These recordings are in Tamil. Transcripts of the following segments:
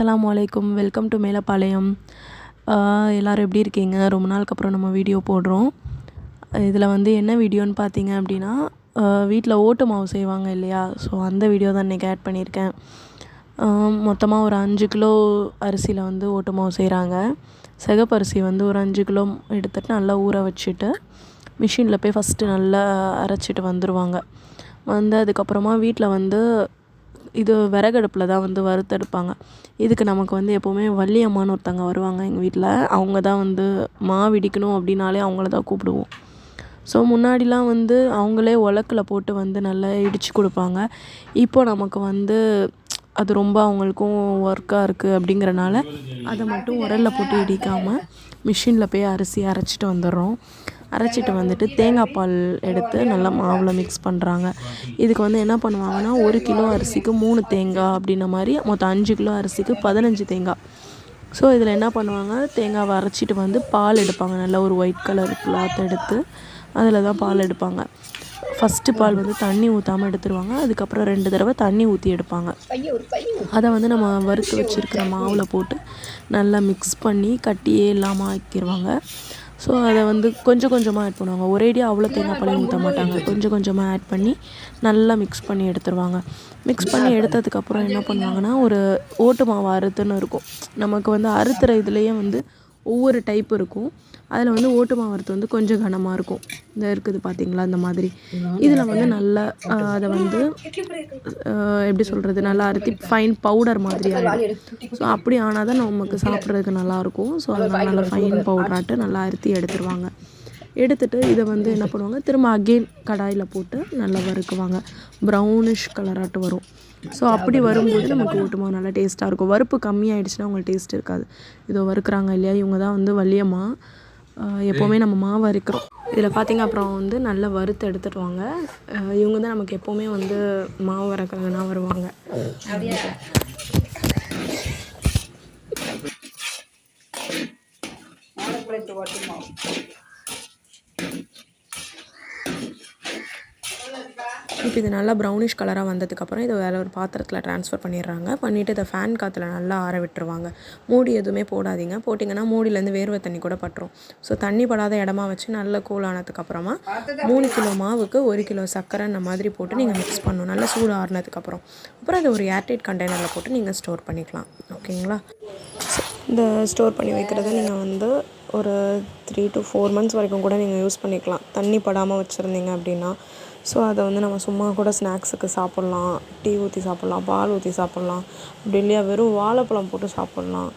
அஸ்லாம் வலைக்கும் வெல்கம் டு மேலப்பாளையம். எல்லோரும் எப்படி இருக்கீங்க? ரொம்ப நாளுக்கு அப்புறம் நம்ம வீடியோ போடுறோம். இதில் வந்து என்ன வீடியோன்னு பார்த்தீங்க அப்படின்னா வீட்டில் ஓட்டு மாவு செய்வாங்க இல்லையா? ஸோ அந்த வீடியோ தான் இன்றைக்கி ஆட் பண்ணியிருக்கேன். மொத்தமாக ஒரு அஞ்சு கிலோ அரிசியில் வந்து ஓட்டு மாவு செய்கிறாங்க சிகப்பரிசி வந்து ஒரு அஞ்சு கிலோ எடுத்துட்டு நல்லா ஊற வச்சுட்டு மிஷினில் போய் ஃபஸ்ட்டு நல்லா அரைச்சிட்டு வந்துடுவாங்க வந்து அதுக்கப்புறமா வீட்டில் வந்து இது விறகடுப்பில் தான் வந்து வறுத்தெடுப்பாங்க. இதுக்கு நமக்கு வந்து எப்போவுமே வள்ளியம்மான்னு ஒருத்தவங்க வருவாங்க எங்கள் வீட்டில் அவங்க தான் வந்து மாவு இடிக்கணும் அப்படின்னாலே அவங்கள தான் கூப்பிடுவோம். ஸோ முன்னாடிலாம் வந்து அவங்களே உலக்கில் போட்டு வந்து நல்லா இடித்து கொடுப்பாங்க. இப்போ நமக்கு வந்து அது ரொம்ப அவங்களுக்கும் ஒர்க்காக இருக்குது அப்படிங்கிறனால அதை மட்டும் உரலில் போட்டு இடிக்காமல் மிஷினில் போய் அரிசி அரைச்சிட்டு வந்துடுறோம். அரைச்சிட்டு வந்துட்டு தேங்காய் பால் எடுத்து நல்லா மாவில் மிக்ஸ் பண்ணுறாங்க இதுக்கு வந்து என்ன பண்ணுவாங்கன்னா ஒரு கிலோ அரிசிக்கு மூணு தேங்காய் அப்படின்ன மாதிரி மொத்தம் அஞ்சு கிலோ அரிசிக்கு பதினஞ்சு தேங்காய். ஸோ இதில் என்ன பண்ணுவாங்க தேங்காவை அரைச்சிட்டு வந்து பால் எடுப்பாங்க. நல்லா ஒரு ஒயிட் கலர் கிளாத் எடுத்து அதில் தான் பால் எடுப்பாங்க. ஃபஸ்ட்டு பால் வந்து தண்ணி ஊற்றாமல் எடுத்துருவாங்க. அதுக்கப்புறம் ரெண்டு தடவை தண்ணி ஊற்றி எடுப்பாங்க. அதை வந்து நம்ம வறுத்து வச்சுருக்கிற மாவில் போட்டு நல்லா மிக்ஸ் பண்ணி கட்டியே இல்லாமல் ஆக்கிடுவாங்க ஸோ அதை வந்து கொஞ்சம் கொஞ்சமாக ஆட் பண்ணுவாங்க. ஒரேடியாக அவ்வளோ தேங்காய் பாலையும் ஊற்ற மாட்டாங்க. கொஞ்சம் கொஞ்சமாக ஆட் பண்ணி நல்லா மிக்ஸ் பண்ணி எடுத்துருவாங்க. மிக்ஸ் பண்ணி எடுத்ததுக்கப்புறம் என்ன பண்ணுவாங்கன்னா ஒரு ஓட்டு மாவு அறுத்துன்னு இருக்கும். நமக்கு வந்து அறுத்துற இதுலேயே வந்து ஒவ்வொரு டைப் இருக்கும். அதில் வந்து ஓட்டு மாவரத்து வந்து கொஞ்சம் கனமாக இருக்கும். இந்த இருக்குது பார்த்தீங்களா இந்த மாதிரி. இதில் வந்து நல்லா அதை வந்து எப்படி சொல்கிறது நல்லா அறுத்தி ஃபைன் பவுடர் மாதிரி ஆகிடும் ஸோ அப்படி ஆனால் தான் நமக்கு சாப்பிட்றதுக்கு நல்லாயிருக்கும் ஸோ அதனால் நல்லா ஃபைன் பவுடராட்டு நல்லா அறுத்தி எடுத்துருவாங்க. எடுத்துட்டு இதை வந்து என்ன பண்ணுவாங்க திரும்ப அகெயின் கடாயில் போட்டு நல்லா வறுக்குவாங்க. ப்ரௌனிஷ் கலராட்டு வரும். ஸோ அப்படி வரும்போது நமக்கு ஓட்டுமா நல்லா டேஸ்ட்டாக இருக்கும். வறுப்பு கம்மியாயிடுச்சுன்னா உங்களுக்கு டேஸ்ட் இருக்காது. இதோ வறுக்கிறாங்க இல்லையா? இவங்க தான் வந்து வள்ளியம்மா. எப்போவுமே நம்ம மாவு அரைக்கிறோம். இதில் பார்த்தீங்க அப்புறம் வந்து நல்லா வறுத்து எடுத்துட்டு வாங்க. இவங்க தான் நமக்கு எப்போவுமே வந்து மாவு வறுக்கிறதுனா வருவாங்க. இப்போ இது நல்லா ப்ரௌனிஷ் கலராக வந்ததுக்கப்புறம் இதை வேறு ஒரு பாத்திரத்தில் ட்ரான்ஸ்ஃபர் பண்ணிடுறாங்க. பண்ணிவிட்டு இதை ஃபேன் காற்றுல நல்லா ஆற விட்டுருவாங்க. மூடி எதுவுமே போடாதீங்க. போட்டிங்கன்னா மூடியிலேருந்து வேர்வை தண்ணி கூட பட்டுரும். ஸோ தண்ணி படாத இடமா வச்சு நல்லா கூல் ஆனதுக்கப்புறமா மூணு கிலோ மாவுக்கு ஒரு கிலோ சர்க்கரை இந்த மாதிரி போட்டு நீங்கள் மிக்ஸ் பண்ணணும். நல்லா சூடு ஆறுனதுக்கப்புறம். அப்புறம் அதை ஒரு ஏர்டைட் கண்டெய்னரில் போட்டு நீங்கள் ஸ்டோர் பண்ணிக்கலாம். ஓகேங்களா? இந்த ஸ்டோர் பண்ணி வைக்கிறத நீங்கள் வந்து ஒரு த்ரீ டு ஃபோர் மந்த்ஸ் வரைக்கும் கூட நீங்கள் யூஸ் பண்ணிக்கலாம். தண்ணி படாமல் வச்சுருந்தீங்க அப்படின்னா ஸோ அதை வந்து நம்ம சும்மா கூட ஸ்நாக்ஸுக்கு சாப்பிட்லாம் டீ ஊற்றி சாப்பிட்லாம் பால் ஊற்றி சாப்பிட்லாம். அப்படி இல்லையா வெறும் வாழைப்பழம் போட்டு சாப்பிட்லாம்.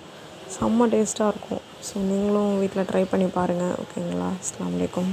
செம்ம டேஸ்ட்டாக இருக்கும். ஸோ நீங்களும் வீட்டில் ட்ரை பண்ணி பாருங்கள் ஓகேங்களா அஸ்ஸலாமு வலைக்கம்